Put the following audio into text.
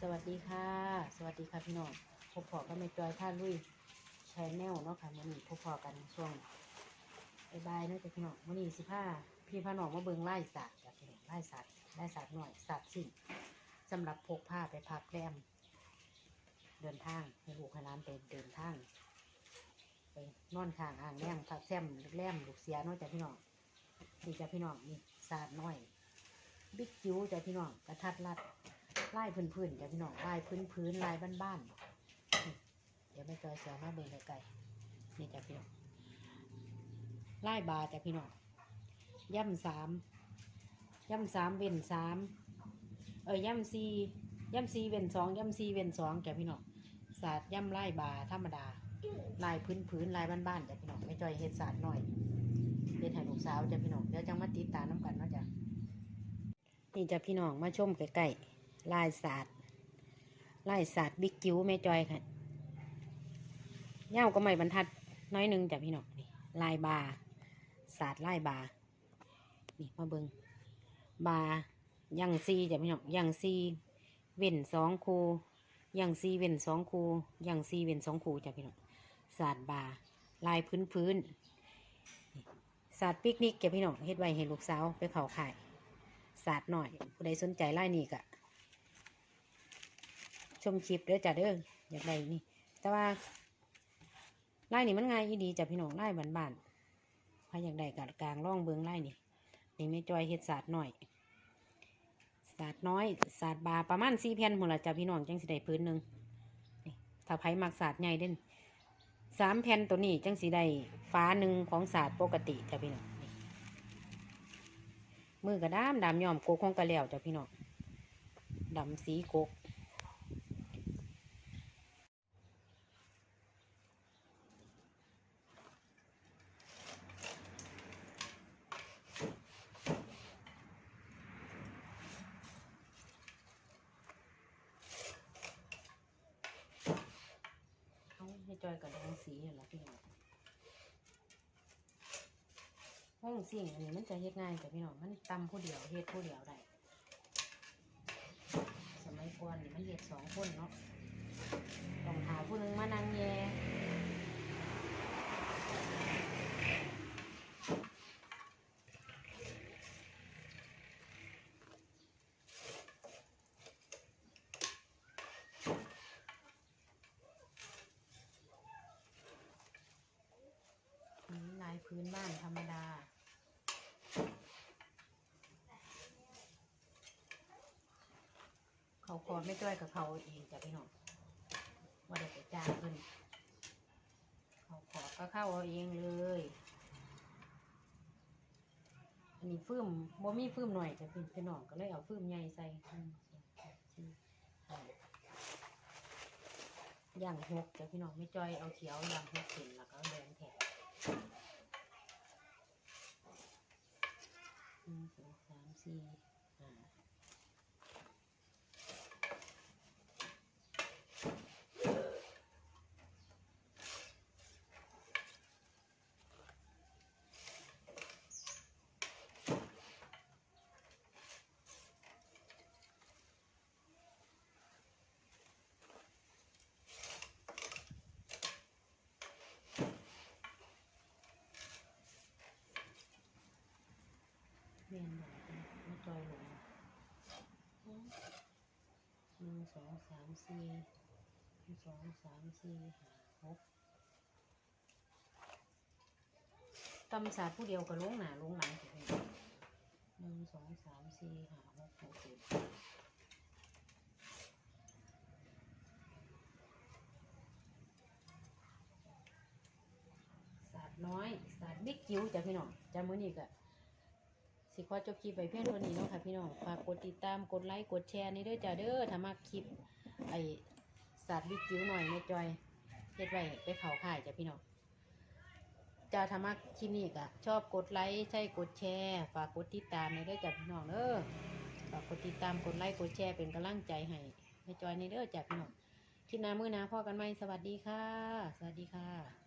สวัสดีค่ะ สวัสดีค่ะพี่น้องพบพอกันในจอยท่าลุยแชแนลเนาะค่ะมันนี้พบพอกันช่วงบายๆเนาะจ้ะพี่น้องมันนี้สิผ้าพี่พาน้องมาเบิงไล่สัตว์จ้ะพี่น้องไล่สัตว์ไล่สัตว์หน่อยสัตว์สิ่งสำหรับพกผ้าไปพักแรมเดินทางให้ลูกให้ร้านไปเดินทางไปนอนข้างอ่างแรงพักแซมแรมลูกเสียเนาะจ้ะพี่น้องนี่จ้ะพี่น้องนี่สัตว์น้อย บิ๊กจิ๋วจ้ะพี่น้องกระทัดรัด ลายพื้นๆจ้ะพี่น้องลายพื้นๆลายบ้านๆเดี๋ยวไม่จอยเสียมาเบิ่งไกลๆนี่จ้ะพี่น้องลายบาจ้ะพี่น้องย่ำสามย่ำสามเว้นสามเออย่ำสี่ย่ำสี่เว้นสองย่ำสี่เว้นสองจ้ะพี่น้องศาสตร์ย่ำลายบาธรรมดาลายพื้นๆลายบ้านๆจ้ะพี่น้องไม่จอยเฮ็ดศาสตร์หน่อยเฮ็ดให้ลูกสาวจ้ะพี่น้องเดี๋ยวจังมาติดตามน้ำกันเนาะจ้ะนี่จะพี่น้องมาชมใกล้ๆ ลายศาสตร์ลายศาสตร์บิ๊กจิ๋วแม่จอยค่ะเง่าก็ไม่บรรทัดน้อยหนึงจ้ะพี่น้องนี่ลายบาศาสตร์ลายบานี่มาเบิงบายังซีจ้ะพี่น้องยังซีเว้นสองคูยังซีเว้นสองคูยังซีเว้นสองคูจ้ะพี่น้องศาสตร์บาลายพื้นพื้นศาสตร์ปิกนิกจ้ะพี่น้องเฮ็ดไว้ให้ลูกสาวไปเขาขายศาสตร์หน่อยผู้ใดสนใจไล่นี่กะ ชมคลิปเด้อจ้ะเด้ออยากได้นี่ แต่ว่าไล่นี่มันง่ายอีดีจ้ะพี่น้องไล่บ้านๆใครอยากได้กะกลางร่องเบืองไล่นี่นี่ไม่จอยเฮ็ดศาสตร์หน่อยศาสตร์น้อยศาสตร์บาประมาณสี่แผ่นหมดละจ้ะพี่น้องจังสิได้พื้นหนึ่งนี่ถ้าไผมักศาสตร์ใหญ่เด่นสามแผ่นตัวนี้จังสิได้ฟ้าหนึ่งของศาสตร์ปกติจ้ะพี่น้องมือกระด้ามดำยอมโกกของกระแล้วจ้ะพี่น้องดำสีโกก จอยกับดำสีนี่แหละพี่น้องห้องสิ่งอันนี้มันจะเฮ็ดง่ายแต่พี่น้องมันตำผู้เดียวเฮ็ดผู้เดียวได้สมัยก่อนนี่มันเฮ็ดสองคนเนาะต้องหาผู้หนึงมานั่งแย่ พื้นบ้านธรรมดา เขาขอไม่จ้อยกับเขาเองจ้ะพี่น้องว่าได้ไปจ้างเพิ่นเขาขอก็เข้าเอาเองเลย อันนี้ฟืมบ่มีฟืมหน่อยจะเป็นพี่น้องก็เลยเอาฟืมใหญ่ใส่หนึ่งสอย่างหกจ้ะพี่น้องไม่จ้อยเอาเขียวย่างหกเส้นแล้วก็เอาแดงแถบหนึ่งสองสามสี่ห้า เวียนหัวไม่จอยหลงหนึ่ง สองสามสี่หนึ่งสองสามสี่ห้าหกตำศาสตร์ผู้เดียวกับลงหนาลงหลังสิเป็นหนึ่งสองสามสี่ห้าหกหกเจ็ดศาสตร์น้อยศาสตร์บิ๊กจิ๋วจ้ะพี่น้องจ้ะมื้อนี้ก็ สิขอจบคลิปไปเพียงเท่านี้เนาะค่ะพี่น้องฝากกดติดตามกดไลค์กดแชร์นี่ด้อจ้าเด้อถ้ามาคลิปไอศาสตร์วิจิ๋วหน่อยแม่จอยเฮ็ดไว้ไปเขาข่ายจ้ะพี่น้องจ้าถ้ามาคลิปนี้ก็ชอบกดไลค์ใช่กดแชร์ ฝากกดติดตามนี่ด้อจ้าพี่น้องเด้อฝากกดติดตามกดไลค์กดแชร์เป็นกำลังใจให้แม่จอยนี่เด้อจ้าพี่น้องคลิปหน้ามื้อหน้าพ่อกันไหมสวัสดีค่ะ สวัสดีค่ะ